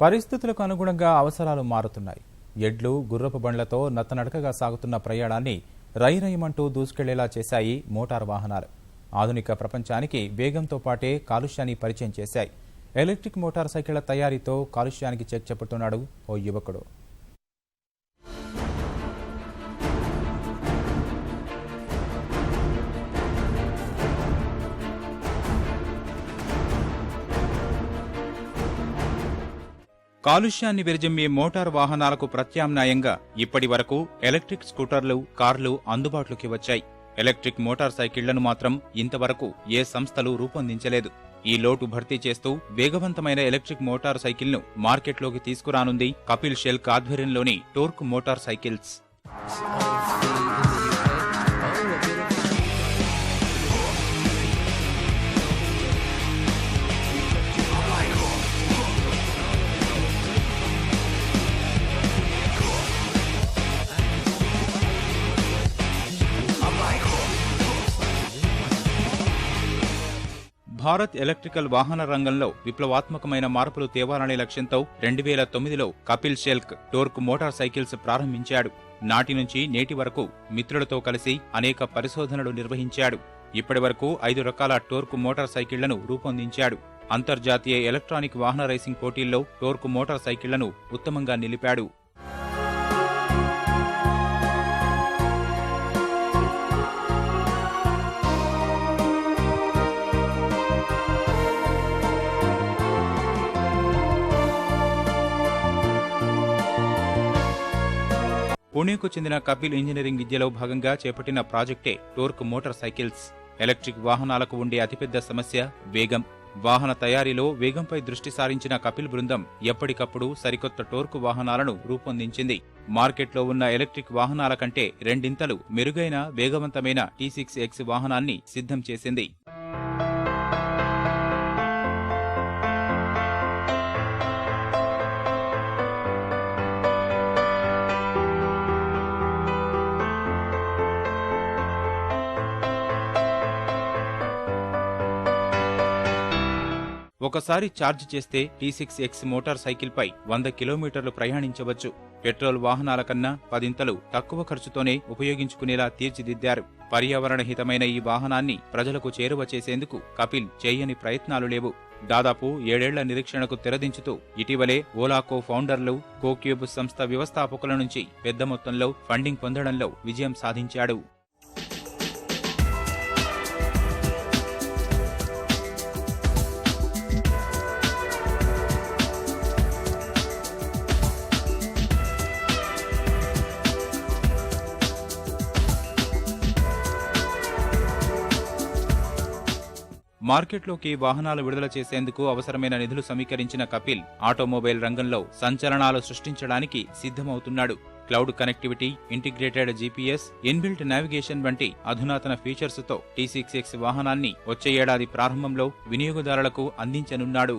పరిస్థితులకు అనుగుణంగా అవసరాలు మారుతున్నాయి. ఎడ్లు గుర్రపు బండ్లతో నత్తనడకగా సాగుతున్న ప్రయాణాన్ని రైరయమంటూ దూసుకెళ్ళేలా చేశాయి మోటార్ వాహనాలు. ఆధునిక ప్రపంచానికి వేగంతో పాటే కాలుష్యాన్ని పరిచయం చేశాయి. ఎలక్ట్రిక్ మోటార్ సైకిళ్ళ తయారీతో కాలుష్యానికి చెక్ చెప్పుతున్నాడు ఓ యువకుడు. కాలుష్యాన్ని విరజమ్మే మోటార్ వాహనాలకు ప్రత్యామ్నాయంగా ఇప్పటి వరకు ఎలక్ట్రిక్ స్కూటర్లు కార్లు అందుబాటులోకి వచ్చాయి. ఎలక్ట్రిక్ మోటార్ సైకిళ్ళను మాత్రం ఇంతవరకు ఏ సంస్థలు రూపొందించలేదు. ఈ లోటు భర్తీ చేస్తూ వేగవంతమైన ఎలక్ట్రిక్ మోటార్ సైకిల్ను మార్కెట్లోకి తీసుకురానుంది కపిల్ షెల్క్ ఆధ్వర్యంలోని Tork motor cycles. Bharat electrical వాహన రంగంలో విప్లవాత్మకమైన మార్పులు తేవాలనే లక్ష్యంతో రెండు వేల తొమ్మిదిలో కపిల్ షెల్క్ టోర్క్ మోటార్ సైకిల్స్ ప్రారంభించాడు. నాటి నుంచి నేటి వరకు మిత్రులతో కలిసి అనేక పరిశోధనలు నిర్వహించాడు. ఇప్పటి వరకు ఐదు రకాల టోర్క్ మోటార్ సైకిళ్ళను రూపొందించాడు. అంతర్జాతీయ ఎలక్ట్రానిక్ వాహన రేసింగ్ పోటీల్లో టోర్క్ మోటార్ సైకిళ్ళను ఉత్తమంగా నిలిపాడు. పుణేకు చెందిన కపిల్ ఇంజనీరింగ్ విద్యలో భాగంగా చేపట్టిన ప్రాజెక్టే టోర్క్ మోటార్ సైకిల్స్. ఎలక్ట్రిక్ వాహనాలకు ఉండే అతిపెద్ద సమస్య వేగం. వాహన తయారీలో వేగంపై దృష్టి సారించిన కపిల్ బృందం ఎప్పటికప్పుడు సరికొత్త టోర్కు వాహనాలను రూపొందించింది. మార్కెట్లో ఉన్న ఎలక్ట్రిక్ వాహనాల కంటే రెండింతలు మెరుగైన వేగవంతమైన టీ సిక్స్ ఎక్స్ వాహనాన్ని సిద్ధం చేసింది. ఒకసారి ఛార్జ్ చేస్తే టీ సిక్స్ ఎక్స్ మోటార్ సైకిల్పై వంద కిలోమీటర్లు ప్రయాణించవచ్చు. పెట్రోల్ వాహనాల కన్నా పదింతలు తక్కువ ఖర్చుతోనే ఉపయోగించుకునేలా తీర్చిదిద్దారు. పర్యావరణ హితమైన ఈ వాహనాన్ని ప్రజలకు చేరువ చేసేందుకు కపిల్ చేయని ప్రయత్నాలు లేవు. దాదాపు ఏడేళ్ళ నిరీక్షణకు తెరదించుతూ ఇటీవలే ఓలాకో ఫౌండర్లు కోక్యూబ్ సంస్థ వ్యవస్థాపకుల నుంచి పెద్ద మొత్తంలో ఫండింగ్ పొందడంలో విజయం సాధించాడు. మార్కెట్లోకి వాహనాలు విడుదల చేసేందుకు అవసరమైన నిధులు సమీకరించిన కపిల్ ఆటోమొబైల్ రంగంలో సంచలనాలు సృష్టించడానికి సిద్ధమవుతున్నాడు. Cloud connectivity integrated GPS inbuilt navigation వంటి అధునాతన ఫీచర్స్తో టీ సిక్స్ ఎక్స్ వాహనాన్ని వచ్చే ఏడాది ప్రారంభంలో వినియోగదారులకు అందించనున్నాడు.